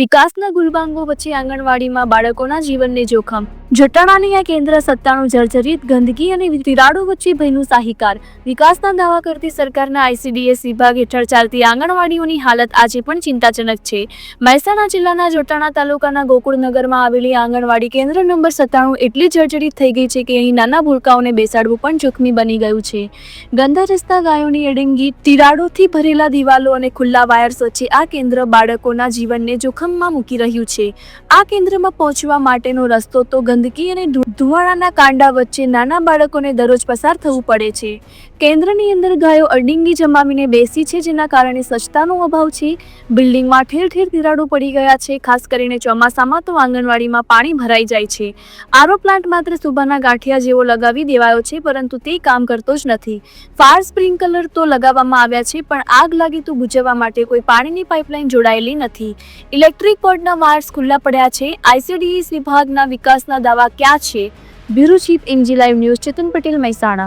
વિકાસના ગુલબાંગો વચ્ચે આંગણવાડીમાં બાળકોના જીવનને જોખમ. જટાણાની આ કેન્દ્ર સત્તાનું જર્જરિત ગંદકી અને તિરાડો વચ્ચે ભયનું સાહિકાર. વિકાસના દાવા કરતી સરકારના આઈસીડીએસ વિભાગ હેઠળ ચાલતી આંગણવાડીઓની હાલત આજે પણ ચિંતાજનક છે. મહેસાણા જિલ્લાના જોટાણા તાલુકાના ગોકુળનગરમાં આવેલી આંગણવાડી કેન્દ્ર નંબર સત્તાણું એટલી જર્જરિત થઈ ગઈ છે કે અહીં નાના ભૂલકાઓને બેસાડવું પણ જોખમી બની ગયું છે. ગંદા રસ્તા, ગાયોની એડંગી, તિરાડોથી ભરેલા દિવાલો અને ખુલ્લા વાયર્સ વચ્ચે આ કેન્દ્ર બાળકોના જીવનને જોખમમાં મૂકી રહ્યું છે. આ કેન્દ્રમાં પહોંચવા માટેનો રસ્તો તો ગંદકી અને ધુ- કાંડા વચ્ચે નાના બાળકોને દરરોજ પસાર થવું પડે છે. કેન્દ્રની અંદર ગાયો અડિંગી જમાવીને બેસી છે જેના કારણે સ્વચ્છતાનો અભાવ છે. બિલ્ડિંગમાં ઠેર ઠેર તિરાડો પડી ગયા છે. ખાસ કરીને ચોમાસામાં તો આંગણવાડીમાં પાણી ભરાઈ જાય છે. આરો પ્લાન્ટ માત્ર સુભાના ગાંઠિયા જેવો લગાવી દેવાયો છે, પરંતુ તે કામ કરતો જ નથી. ફાયર સ્પ્રિંકલર તો લગાવવામાં આવ્યા છે, પણ આગ લાગી તો બુજવવા માટે કોઈ પાણીની પાઇપલાઇન જોડાયેલી નથી. ઇલેક્ટ્રિક બોર્ડના વાયર્સ ખુલ્લા પડ્યા છે. આઈસીડીએસ વિભાગના વિકાસના દાવા ક્યાં છે? Bureau chief NG live news Chetan Patel Mehsana.